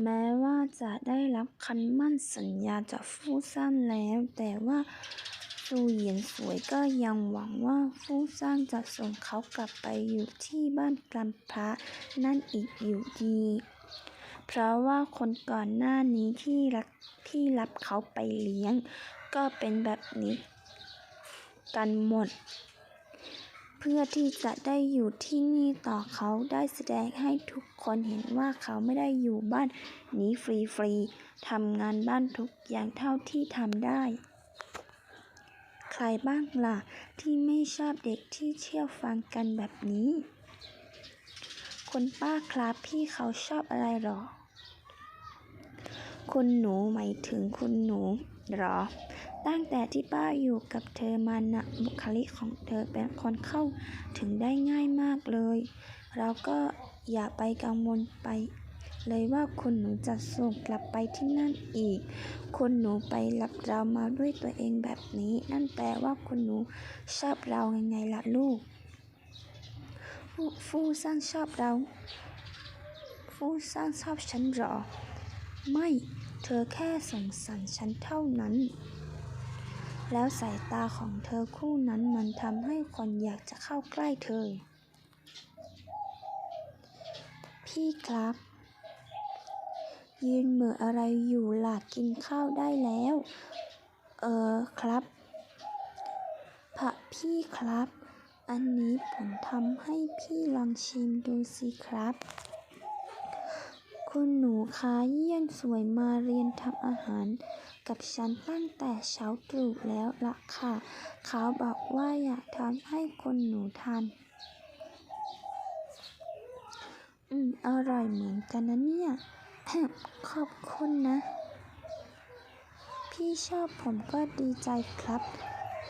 แม้ว่าจะได้รับคำมั่นสัญญาจากฟู่ซ่านแล้ว แต่ว่าซูเหยียนสวยก็ยังหวังว่าฟู่ซ่านจะส่งเขากลับไปอยู่ที่บ้านกำพร้านั่นอีกอยู่ดี เพราะว่าคนก่อนหน้านี้ที่รักที่รับเขาไปเลี้ยง ก็เป็นแบบนี้กันหมด เพื่อที่จะได้อยู่ที่นี่ต่อเขาได้แสดงให้ทุกคนเห็นว่าเขาไม่ได้อยู่บ้านนี้ฟรีๆทำงานบ้านทุกอย่างเท่าที่ทำได้ ใครบ้างล่ะ ที่ไม่ชอบเด็กที่เชื่อฟังกันแบบนี้ คุณป้าครับพี่เขาชอบอะไรหรอ คุณหนูหมายถึงคุณหนูหรอ ตั้งแต่ที่ป้าอยู่กับเธอมานะบุคลิกของเธอเป็นคนเข้าถึงได้ง่ายมากเลย เราก็อย่าไปกังวลไป เลยว่าคุณหนูจะส่งกลับไปที่นั่นอีก คุณหนูไปรับเรามาด้วยตัวเองแบบนี้ นั่นแปลว่าคุณหนูชอบเราไงไงล่ะลูก ฟูฟู่ซ่านชอบเรา ฟู่ซ่านชอบฉันหรอ ไม่ เธอแค่สงสารฉันเท่านั้น แล้วสายตาของเธอคู่นั้นมันทำให้คนอยากจะเข้าใกล้เธอ พี่ครับ ยืนเหม่ออะไรอยู่หล่ะกินข้าวได้แล้ว เออครับพระพี่ครับ อันนี้ผมทำให้พี่ลองชิมดูสิครับ คุณหนูคะเยี่ยนสวยมาเรียนทำอาหาร กับฉันตั้งแต่เช้าตรู่แล้วล่ะค่ะ เขาบอกว่าอยากทำให้คุณหนูทาน อืม อร่อยเหมือนกันนะเนี่ย ขอบคุณนะ พี่ชอบผมก็ดีใจครับ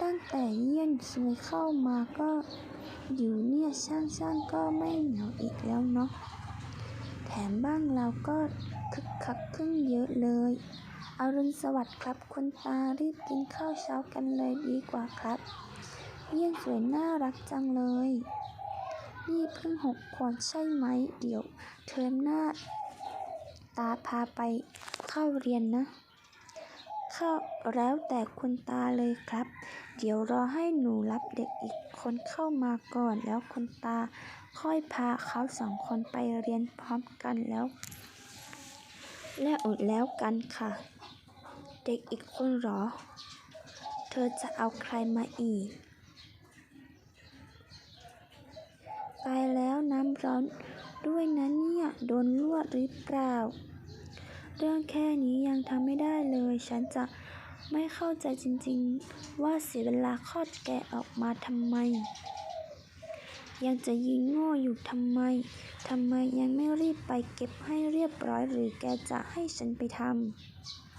ตั้งแต่เยี่ยนซวยเข้ามาก็อยู่เนี่ยช่างๆก็ไม่เหงาอีกแล้วเนาะแถมบ้างเราก็คึกคักขึ้นเยอะเลย อรุณสวัสดิ์ครับ คุณตารีบกินข้าวเช้ากันเลยดีกว่าครับ เยี่ยนสวยน่ารักจังเลย นี่เพิ่งหกขวบใช่ไหม เดี๋ยว เทอมหน้า ตาพาไปเข้าเรียนนะเข้าแล้วแต่คุณตาเลยครับ เดี๋ยวรอให้หนูรับเด็กอีกคนเข้ามาก่อนแล้วคุณตาค่อยพาเขาสองคนไปเรียนพร้อมกันแล้ว และอุดแล้วกันค่ะ เด็กอีกคนเหรอ เธอจะเอาใครมาอีก ตายแล้วน้ำร้อนด้วยนะเนี่ย โดนลวดหรือเปล่า เรื่องแค่นี้ยังทำไม่ได้เลย ฉันจะไม่เข้าใจจริงๆ ว่าเสียเวลาคลอดแกออกมาทำไม ยังจะยิงโง่อยู่ทำไมทำไมยังไม่รีบไปเก็บให้เรียบร้อยหรือแกจะให้ฉันไปทำ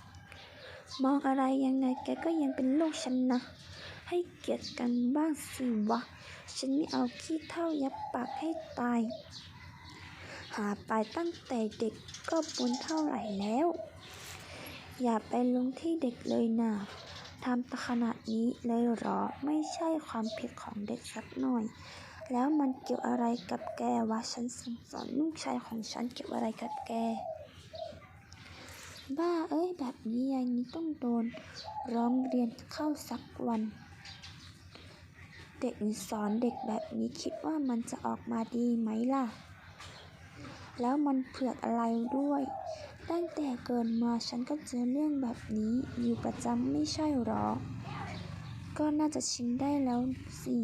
มองอะไรยังไงแกก็ยังเป็นลูกฉันนะ ให้เกียรติกันบ้างสิวะ ฉันไม่เอาขี้เท่ายับปากให้ตาย หาไปตั้งแต่เด็กก็บุญเท่าไหร่แล้ว อย่าไปลงที่เด็กเลยนะทำขนาดนี้เลยหรอ ไม่ใช่ความผิดของเด็กสักหน่อย แล้วมันเกี่ยวอะไรกับแกวะ ฉันสั่งสอนลูกชายของฉันเกี่ยวอะไรกับแก บ้าเอ้ยแบบนี้ยายนี้ต้องโดน ร้องเรียนเข้าสักวัน เด็กสอนเด็กแบบนี้คิดว่ามันจะออกมาดีไหมล่ะ แล้วมันเผือกอะไรด้วย ตั้งแต่เกิดมาฉันก็เจอเรื่องแบบนี้อยู่ประจำไม่ใช่หรอ ก็น่าจะชินได้แล้วสิ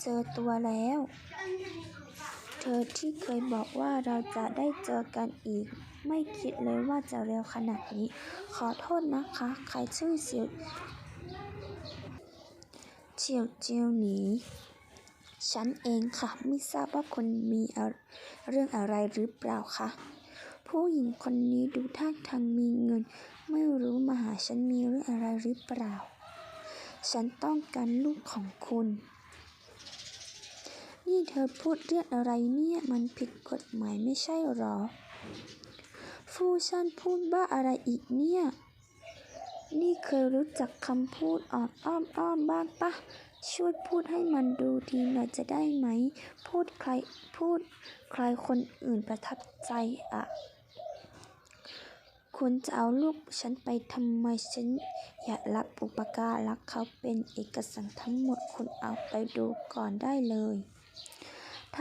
เจอตัวแล้ว อที่เคยบอกว่าเราจะได้เจอกันอีก ไม่คิดเลยว่าจะเร็วขนาดนี้ ขอโทษนะคะ ใครชื่อเสียวเฉียวเจียวหนีฉันเองค่ะ ไม่ทราบว่าคุณมีเรื่องอะไรหรือเปล่าคะผู้หญิงคนนี้ดูท่าทางมีเงิน ไม่รู้มาหาฉันมีเรื่องอะไรหรือเปล่า ฉันต้องการลูกของคุณ นี่เธอพูดเรื่องอะไรเนี่ย มันผิดกฎหมายไม่ใช่หรอ ฟูชันพูดบ้าอะไรอีกเนี่ย นี่เคยรู้จักคำพูดอ่อนอ้อมอ้อมบ้างปะ ช่วยพูดให้มันดูดีหน่อยจะได้ไหม พูดใครพูดใครคนอื่นประทับใจอะคุณจะเอาลูกฉันไปทำไมฉันอยากรับอุปการะเขาเป็นเอกสารทั้งหมดคุณเอาไปดูก่อนได้เลย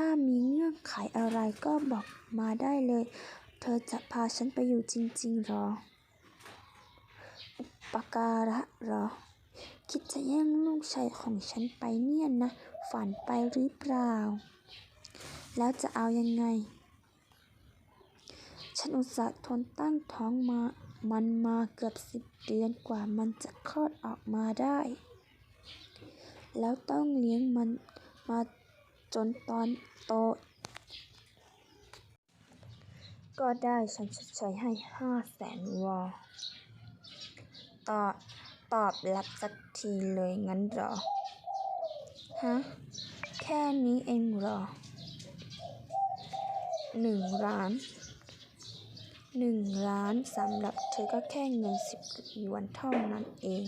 ถ้ามีเงื่อนไขอะไรก็บอกมาได้เลย เธอจะพาฉันไปอยู่จริงๆหรอ อุปการะหรอ คิดจะแย่งลูกชายของฉันไปเนี่ยนะ ฝันไปหรือเปล่า แล้วจะเอายังไง ฉันอุตส่าห์ทนตั้งท้องมา มันมาเกือบสิบเดือนกว่ามันจะคลอดออกมาได้ แล้วต้องเลี้ยงมันมา จนตอนโต ก็ได้ฉันชดใช้ให้ห้าแสนวอลตอบตอบรับสักทีเลยงั้นเหรอ ฮะ แค่นี้เองเหรอหนึ่งล้านหนึ่งล้านสำหรับเธอก็แค่เงินสิบหยวนเท่านั้นเอง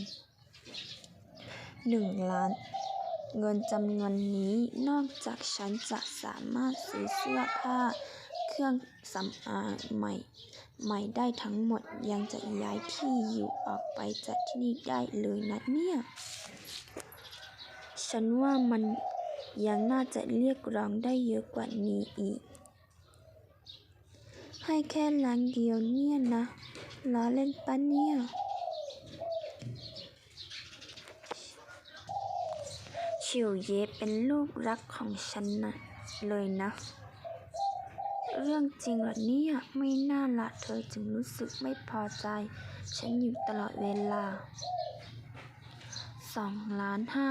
หนึ่งล้าน เงินจำนวนนี้นอกจากฉันจะสามารถซื้อเสื้อผ้า เครื่องสำอางใหม่ ใหม่ได้ทั้งหมดยังจะย้ายที่อยู่ออกไปจากที่นี่ได้เลยนะเนี่ย ฉันว่ามันยังน่าจะเรียกร้องได้เยอะกว่านี้อีก ให้แค่ล้านเดียวเนี่ยนะล้อเล่นปะเนี่ย ฉิวเย่เป็นลูกรักของฉันนะเลยนะ เรื่องจริงเหรอเนี่ยไม่น่าละเธอจึงรู้สึกไม่พอใจ ฉันอยู่ตลอดเวลาสองล้านห้า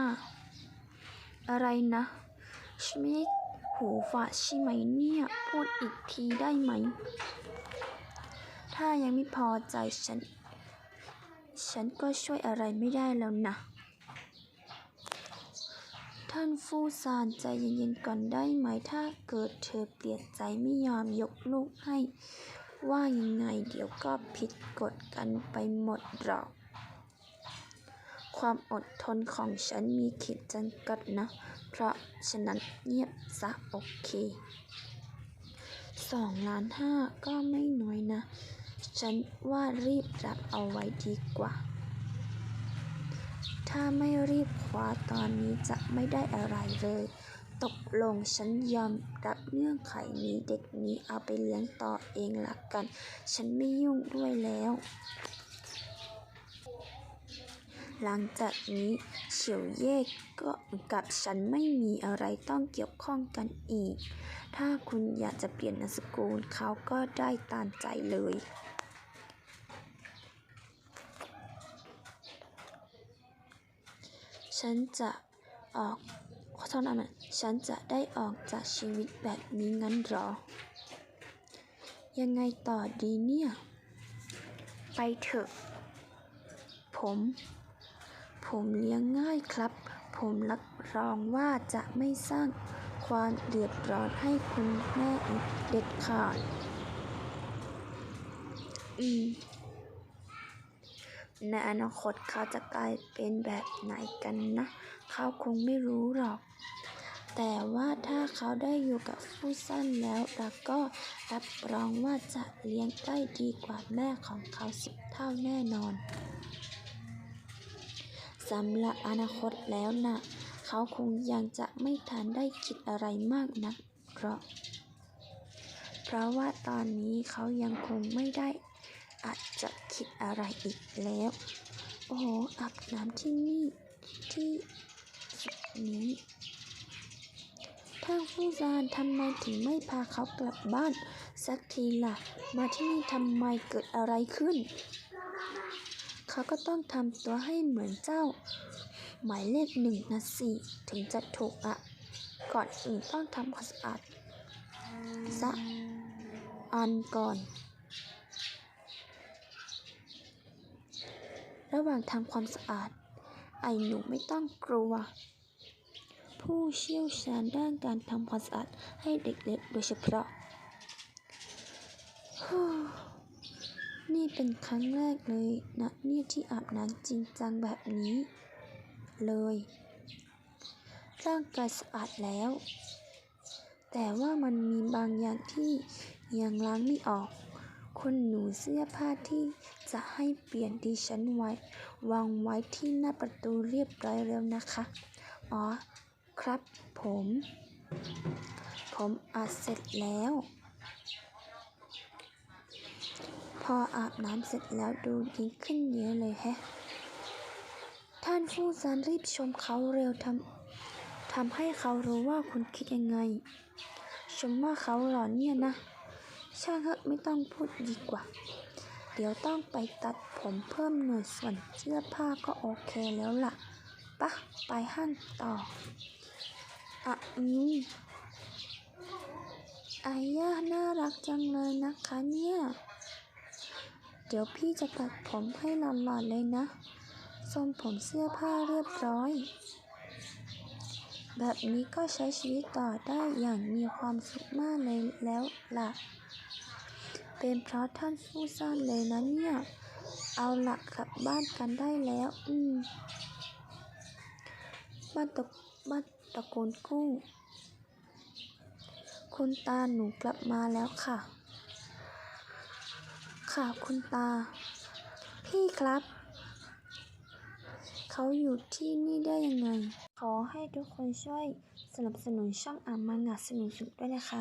อะไรนะฉันไม่ได้หูฝาดใช่ไหมเนี่ย พูดอีกทีได้ไหม ถ้ายังไม่พอใจฉัน ฉันก็ช่วยอะไรไม่ได้แล้วนะ ท่านฟู่ซานใจเย็นๆก่อนได้ไหม ถ้าเกิดเธอเปลี่ยนใจไม่ยอมยกลูกให้ ว่ายังไงเดี๋ยวก็ผิดกฎกันไปหมดหรอก ความอดทนของฉันมีขีดจำกัดนะ เพราะฉะนั้นเงียบซะโอเคสองล้านห้าก็ไม่น้อยนะ ฉันว่ารีบรับเอาไว้ดีกว่า ถ้าไม่รีบคว้าตอนนี้จะไม่ได้อะไรเลย ตกลงฉันยอมรับเงื่อนไขนี้เด็กนี้เอาไปเลี้ยงต่อเองละกัน ฉันไม่ยุ่งด้วยแล้ว หลังจากนี้เฉียวเย่ก็กับฉันไม่มีอะไรต้องเกี่ยวข้องกันอีก ถ้าคุณอยากจะเปลี่ยนนามสกุลเขาก็ได้ตามใจเลย ฉันจะออกขอโทษนะมันฉันจะได้ออกจากชีวิตแบบนี้งั้นหรอ ยังไงต่อดีเนี่ย ไปเถอะ ผม ผมเลี้ยงง่ายครับ ผมรับรองว่าจะไม่สร้างความเดือดร้อนให้คุณแม่อีกเด็ดขาด อืม ในอนาคตเขาจะกลายเป็นแบบไหนกันนะ เขาคงไม่รู้หรอก แต่ว่าถ้าเขาได้อยู่กับผู้สั้นแล้วเราก็รับรองว่าจะเลี้ยงได้ดีกว่าแม่ของเขาสิบเท่าแน่นอนสำหรับอนาคตแล้วนะ่ะเขาคงยังจะไม่ทันได้คิดอะไรมากนักหรอกเพราะว่าตอนนี้เขายังคงไม่ได้ อาจจะคิดอะไรอีกแล้ว โอ้โหอาบน้ำที่นี่ที่สุดนี้ ทางผู้ซานทำไมถึงไม่พาเขากลับบ้าน สักทีล่ะ มาที่นี่ทำไมเกิดอะไรขึ้น เขาก็ต้องทำตัวให้เหมือนเจ้า หมายเลขหนึ่งนะสิถึงจะถูกอะก่อนอื่นต้องทำความสะอาดสะอันก่อน ระหว่างทำความสะอาด ไอหนูไม่ต้องกลัว ผู้เชี่ยวชาญด้านการทำความสะอาดให้เด็กเล็กโดยเฉพาะ นี่เป็นครั้งแรกเลยนะเนี่ยที่อาบน้ำจริงจังแบบนี้ เลย ร่างกายสะอาดแล้ว แต่ว่ามันมีบางอย่างที่ยังล้างไม่ออก คุณหนูเสื้อผ้าที่จะให้เปลี่ยนดิฉันไว้ วางไว้ที่หน้าประตูเรียบร้อยแล้วนะคะ อ๋อ ครับผม ผมอาบเสร็จแล้ว พออาบน้ำเสร็จแล้วดูดีขึ้นเยอะเลยแฮะ ท่านฟูซานรีบชมเขาเร็วทำทำให้เขารู้ว่าคุณคิดยังไง ชมว่าเขาหล่อเนี่ยนะ ช่างเถอะไม่ต้องพูดดีกว่า เดี๋ยวต้องไปตัดผมเพิ่มหน่อยส่วนเสื้อผ้าก็โอเคแล้วล่ะปะไปห้างต่อ อะอืมไอ้ย่าน่ารักจังเลยนะคะเนี่ย เดี๋ยวพี่จะตัดผมให้หล่อๆเลยนะทรงผมเสื้อผ้าเรียบร้อย แบบนี้ก็ใช้ชีวิตต่อได้อย่างมีความสุขมากเลยแล้วล่ะ เป็นเพราะท่านผู้สร้างเลยนะเนี่ย เอาหลักกลับบ้านกันได้แล้ว อืม บ้านตะบ้านตะโกนกู้คุณตาหนูกลับมาแล้วค่ะ ค่ะคุณตา พี่ครับ เขาอยู่ที่นี่ได้ยังไง ขอให้ทุกคนช่วยสนับสนุนช่องอ่านมังงะสนุกสุดด้วยนะคะ